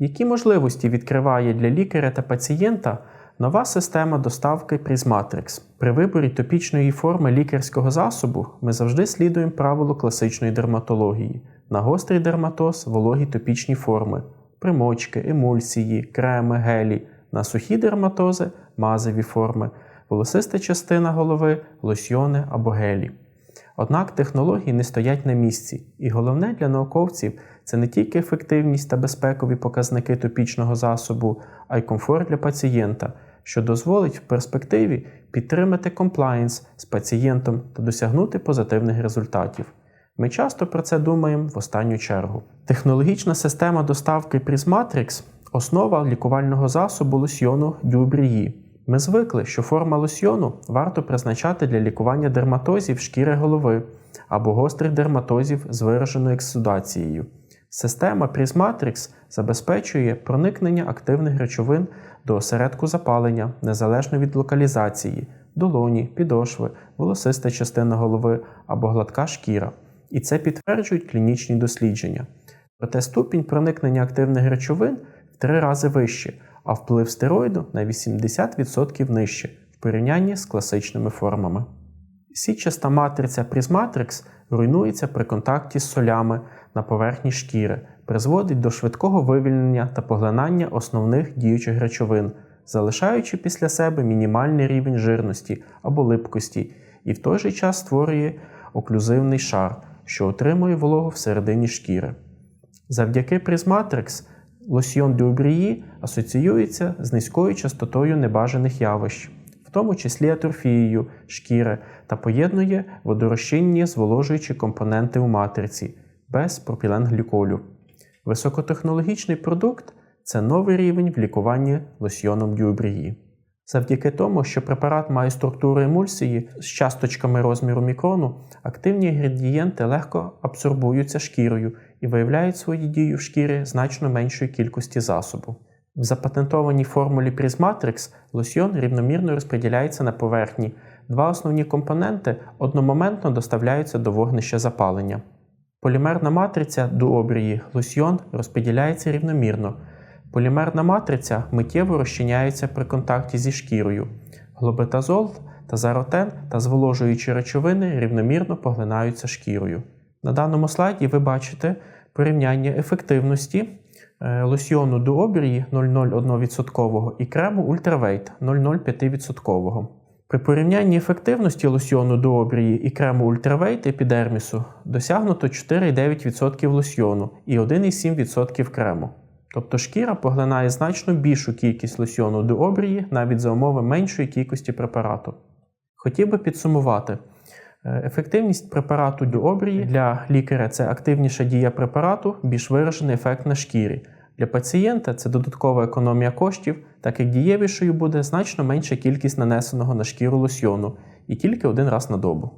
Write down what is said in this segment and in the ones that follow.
Які можливості відкриває для лікаря та пацієнта нова система доставки Prismatrix? При виборі топічної форми лікарського засобу ми завжди слідуємо правилу класичної дерматології. На гострий дерматоз вологі топічні форми, примочки, емульсії, креми, гелі, на сухі дерматози мазові форми, волосиста частина голови, лосьйони або гелі. Однак технології не стоять на місці, і головне для науковців це не тільки ефективність та безпекові показники топічного засобу, а й комфорт для пацієнта, що дозволить в перспективі підтримати комплаєнс з пацієнтом та досягнути позитивних результатів. Ми часто про це думаємо в останню чергу. Технологічна система доставки Prismatrix – основа лікувального засобу лосьйону дюбрії. Ми звикли, що форма лосьйону варто призначати для лікування дерматозів шкіри голови або гострих дерматозів з вираженою ексудацією. Система Prismatrix забезпечує проникнення активних речовин до осередку запалення незалежно від локалізації, долоні, підошви, волосиста частина голови або гладка шкіра. І це підтверджують клінічні дослідження. Проте ступінь проникнення активних речовин в три рази вище, а вплив стероїду на 80% нижче в порівнянні з класичними формами. Січаста матриця Prismatrix руйнується при контакті з солями на поверхні шкіри, призводить до швидкого вивільнення та поглинання основних діючих речовин, залишаючи після себе мінімальний рівень жирності або липкості, і в той же час створює оклюзивний шар, що отримує вологу всередині шкіри. Завдяки Prismatrix лосьйон Дюбрії асоціюється з низькою частотою небажаних явищ, в тому числі атрофією шкіри, та поєднує водорозчинні зволожуючі компоненти у матриці без пропіленгліколю. Високотехнологічний продукт це новий рівень в лікуванні лосьйоном Дюбрії. Завдяки тому, що препарат має структуру емульсії з часточками розміру мікрону, активні інгредієнти легко абсорбуються шкірою і виявляють свою дію в шкірі значно меншої кількості засобу. В запатентованій формулі Prismatrix лосьйон рівномірно розподіляється на поверхні. Два основні компоненти одномоментно доставляються до вогнища запалення. Полімерна матриця дуобрії лосьйон розподіляється рівномірно. Полімерна матриця миттєво розчиняється при контакті зі шкірою. Глобетазол та заротен та зволожуючі речовини рівномірно поглинаються шкірою. На даному слайді ви бачите порівняння ефективності е, лосьйону дуобрії 0,01% і крему Ультравейт 0,05%. При порівнянні ефективності лосьйону дуобрії і крему Ультравейт епідермісу досягнуто 4,9% лосьйону і 1,7% крему. Тобто шкіра поглинає значно більшу кількість лосьйону дуобрії навіть за умови меншої кількості препарату. Хотів би підсумувати. Е, Ефективність препарату дуобрії для лікаря це активніша дія препарату, більш виражений ефект на шкірі. Для пацієнта це додаткова економія коштів, так як дієвішою буде значно менша кількість нанесеного на шкіру лосьйону і тільки один раз на добу.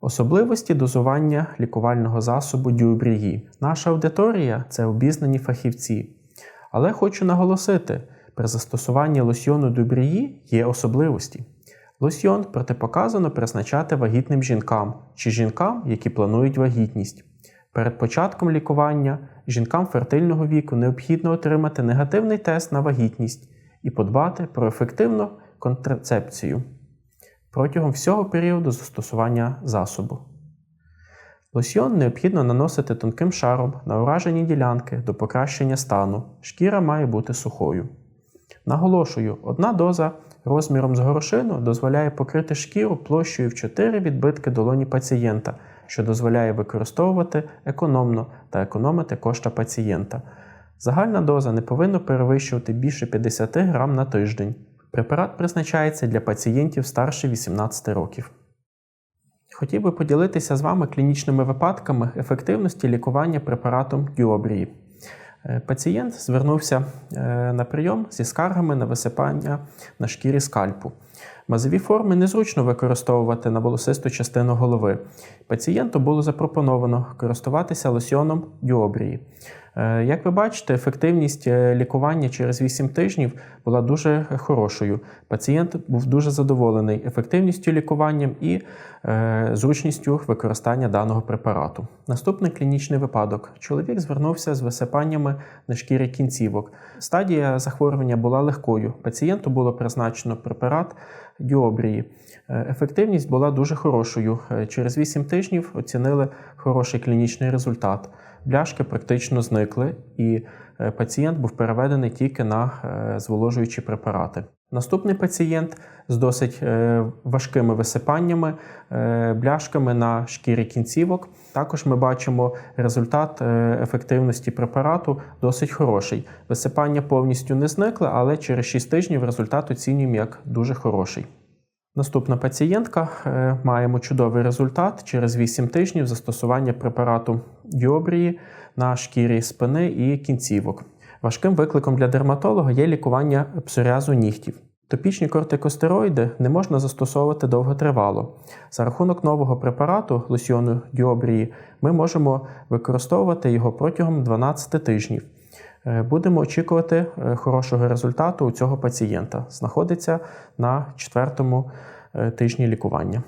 Особливості дозування лікувального засобу дюбрії. Наша аудиторія це обізнані фахівці. Але хочу наголосити, при застосуванні лосьйону дюбрії є особливості. Лосьйон протипоказано призначати вагітним жінкам чи жінкам, які планують вагітність. Перед початком лікування жінкам фертильного віку необхідно отримати негативний тест на вагітність і подбати про ефективну контрацепцію протягом всього періоду застосування засобу. Лосьйон необхідно наносити тонким шаром на уражені ділянки до покращення стану. Шкіра має бути сухою. Наголошую, одна доза розміром з горошину дозволяє покрити шкіру площею в 4 відбитки долоні пацієнта, що дозволяє використовувати економно та економити кошта пацієнта. Загальна доза не повинна перевищувати більше 50 грам на тиждень. Препарат призначається для пацієнтів старше 18 років. Хотів би поділитися з вами клінічними випадками ефективності лікування препаратом Дюобрії. Е, Пацієнт звернувся е, на прийом зі скаргами на висипання на шкірі скальпу. Мазові форми незручно використовувати на волосисту частину голови. Пацієнту було запропоновано користуватися лосьоном діобрії. Е, Як ви бачите, ефективність е, лікування через 8 тижнів була дуже хорошою. Пацієнт був дуже задоволений ефективністю лікування і е, зручністю використання даного препарату. Наступний клінічний випадок: чоловік звернувся з висипаннями на шкірі кінцівок. Стадія захворювання була легкою. Пацієнту було призначено препарат діобрії. Ефективність була дуже хорошою. Через 8 тижнів оцінили хороший клінічний результат. Бляшки практично зникли, і е, пацієнт був переведений тільки на е, зволожуючі препарати. Наступний пацієнт з досить е, важкими висипаннями, бляшками на шкірі кінцівок. Також ми бачимо результат ефективності препарату досить хороший. Висипання повністю не зникли, але через 6 тижнів результат оцінюємо як дуже хороший. Наступна пацієнтка е, маємо чудовий результат через 8 тижнів застосування препарату діобрії на шкірі спини і кінцівок. Важким викликом для дерматолога є лікування псоріазу нігтів. Топічні кортикостероїди не можна застосовувати довготривало. За рахунок нового препарату лосьйону діобрії ми можемо використовувати його протягом 12 тижнів. Е, Будемо очікувати е, хорошого результату у цього пацієнта. Знаходиться на четвертому е, тижні лікування.